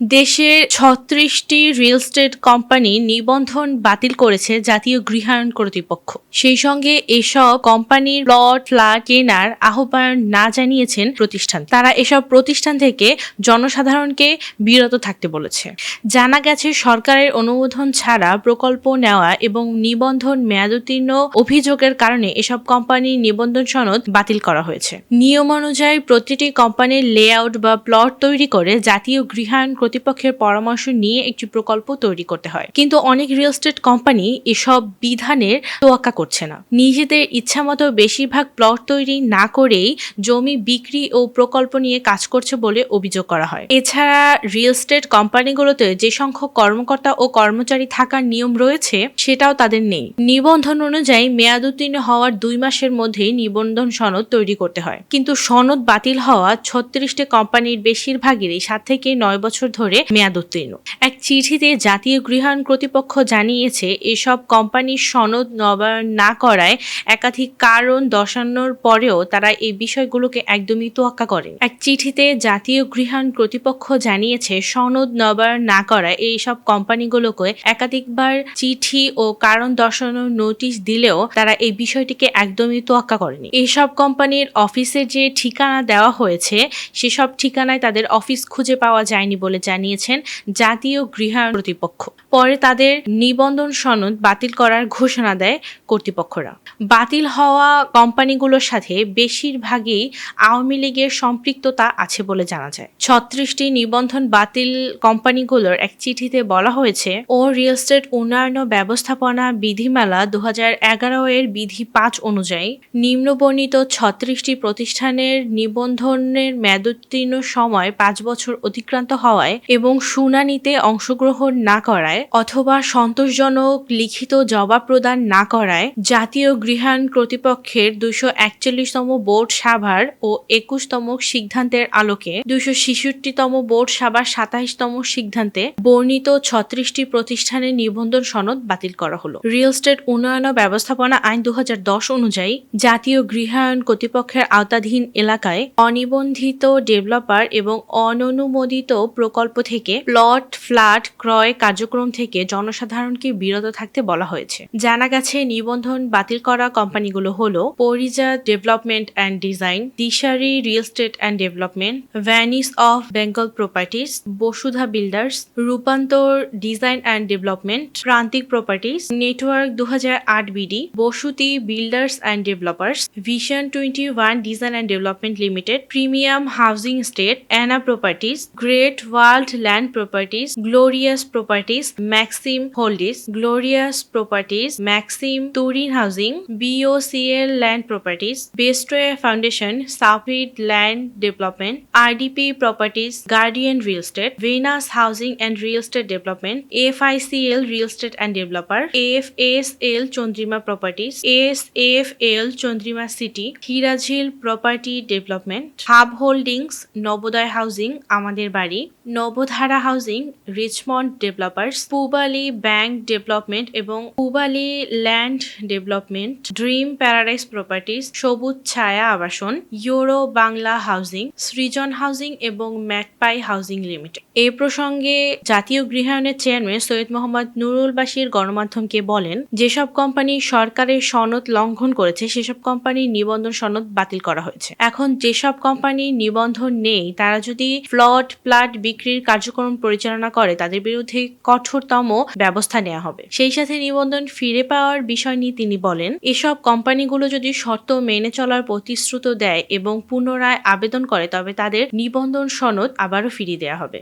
দেশের ছত্রিশটি real estate company নিবন্ধন বাতিল করেছে জাতীয় গৃহায়ণ কর্তৃপক্ষ। সেই সঙ্গে এসব কোম্পানির প্লট ফ্ল্যাট কেনার আহ্বান না জানিয়েছেন প্রতিষ্ঠান। তারা এসব প্রতিষ্ঠান থেকে জনসাধারণকে বিরত থাকতে বলেছে। জানা গেছে, সরকারের অনুমোদন ছাড়া প্রকল্প নেওয়া এবং নিবন্ধন মেয়াদোত্তীর্ণ অভিযোগের কারণে এসব কোম্পানির নিবন্ধন সনদ বাতিল করা হয়েছে। নিয়ম অনুযায়ী প্রতিটি কোম্পানির লেআউট বা প্লট তৈরি করে জাতীয় গৃহায়ণ কর্তৃপক্ষের পরামর্শ নিয়ে একটি প্রকল্প তৈরি করতে হয়। কিন্তু অনেক রিয়েল এস্টেট কোম্পানি এসব বিধানের তোয়াক্কা করছে না। নিজেদের ইচ্ছামতো বেশিরভাগ প্লট তৈরি না করেই জমি বিক্রি ও প্রকল্প নিয়ে কাজ করছে বলে অভিযোগ করা হয়। এছাড়া রিয়েল এস্টেট কোম্পানিগুলোতে যে সংখ্যক কর্মকর্তা ও কর্মচারী থাকার নিয়ম রয়েছে, সেটাও তাদের নেই। নিবন্ধন অনুযায়ী মেয়াদ উত্তীর্ণ হওয়ার দুই মাসের মধ্যেই নিবন্ধন সনদ তৈরি করতে হয়। কিন্তু সনদ বাতিল হওয়া ছত্রিশটি কোম্পানির বেশিরভাগেরই সাত থেকে নয় বছর ধরে মেয়াদ উত্তীর্ণ। এক চিঠিতে জাতীয় গৃহায়ণ কর্তৃপক্ষ জানিয়েছে, এসব কোম্পানির সনদ নবায়ন না করায় একাধিক কারণ দর্শানোর পরেও তারা এই বিষয়গুলোকে একদমই তোয়াক্কা করে এক চিঠিতে জাতীয় গৃহায়ণ কর্তৃপক্ষ জানিয়েছে, সনদ নবায়ন না করায় এইসব কোম্পানিগুলোকে একাধিকবার চিঠি ও কারণ দর্শানোর নোটিশ দিলেও তারা এই বিষয়টিকে একদমই তোয়াক্কা করেনি। এইসব কোম্পানির অফিসের যে ঠিকানা দেওয়া হয়েছে, সেসব ঠিকানায় তাদের অফিস খুঁজে পাওয়া যায়নি বলে জানিয়েছেন জাতীয় গৃহায়ণ কর্তৃপক্ষ। পরে তাদের নিবন্ধন সনদ বাতিল করার ঘোষণা দেয় কর্তৃপক্ষরা। বাতিল হওয়া কোম্পানিগুলোর সাথে বেশিরভাগই আওয়ামী লীগের সম্পৃক্ততা আছে বলে জানা যায়। ছত্রিশটি নিবন্ধন বাতিল কোম্পানিগুলোর এক চিঠিতে বলা হয়েছে, ও রিয়েল এস্টেট উন্নয়ন ব্যবস্থাপনা বিধিমালা দু হাজার এগারো এর বিধি পাঁচ অনুযায়ী নিম্নবর্ণিত ছত্রিশটি প্রতিষ্ঠানের নিবন্ধনের মেয়াদোত্তীর্ণ সময় পাঁচ বছর অতিক্রান্ত হওয়ায় এবং শুনানিতে অংশগ্রহণ না করায় অথবা সন্তোষজনক লিখিত জবাব প্রদান না করায় জাতীয় গৃহায়ণ কর্তৃপক্ষের দুশো একচল্লিশতম বোর্ড সাভার ও একুশতম সিদ্ধান্তের আলোকে দুশো ছেষট্টিতম বোর্ড সাভার সাতাইশতম সিদ্ধান্তে বর্ণিত ছত্রিশটি প্রতিষ্ঠানের নিবন্ধন সনদ বাতিল করা হলো। রিয়েল এস্টেট উন্নয়ন ও ব্যবস্থাপনা আইন দু হাজার দশ অনুযায়ী জাতীয় গৃহায়ণ কর্তৃপক্ষের আওতাধীন এলাকায় অনিবন্ধিত ডেভেলপার এবং অননুমোদিত প্রকল্প থেকে প্লট ফ্ল্যাট ক্রয় কার্যক্রম থেকে জনসাধারণকে বিরত থাকতে বলা হয়েছে। জানা গেছে, নিবন্ধন বাতিল করা কোম্পানিগুলো হল Parija development and design, Dishari real state and development Venice of Bengal properties, Basudha builders, Rupantor design and development, Prantik properties network দু BD, Basuti builders and developers, vision twenty one design and development limited, premium housing state, Anna properties, great world land properties glorious properties Maxim holdings glorious properties Maxim Turin housing BOCL land properties Bestway foundation সাফিড land development RDP properties guardian real estate Venus housing and real estate development FICL real estate and developer F S L Chandrima properties S F L Chandrima city Hirajhil property development hub holdings Nabodoy housing আমাদের বাড়ি Nabadhara housing, Richmond developers, Pubali bank development এবং Pubali land development, dream paradise properties Sabuj Chhaya Abashon, euro Bangla housing, Srijan housing এবং magpie housing limited. এ প্রসঙ্গে জাতীয় গৃহায়নের chairman Syed Mohammad Nurul Bashir গণমাধ্যমকে বলেন, যেসব কোম্পানি সরকারের সনদ লঙ্ঘন করেছে, সেসব কোম্পানির নিবন্ধন সনদ বাতিল করা হয়েছে। এখন যেসব কোম্পানির নিবন্ধন নেই, তারা যদি ফ্লট প্লাট বিক্রির কার্যক্রম পরিচালনা করে, তাদের বিরুদ্ধে কঠোরতম ব্যবস্থা নেওয়া হবে। সেই সাথে নিবন্ধন ফিরে পাওয়ার বিষয় নিয়ে তিনি বলেন, এসব কোম্পানিগুলো যদি শর্ত মেনে চলার প্রতিশ্রুত দেয় এবং পুনরায় আবেদন করে, তবে তাদের নিবন্ধন সনদ আবারও ফিরিয়ে দেওয়া হবে।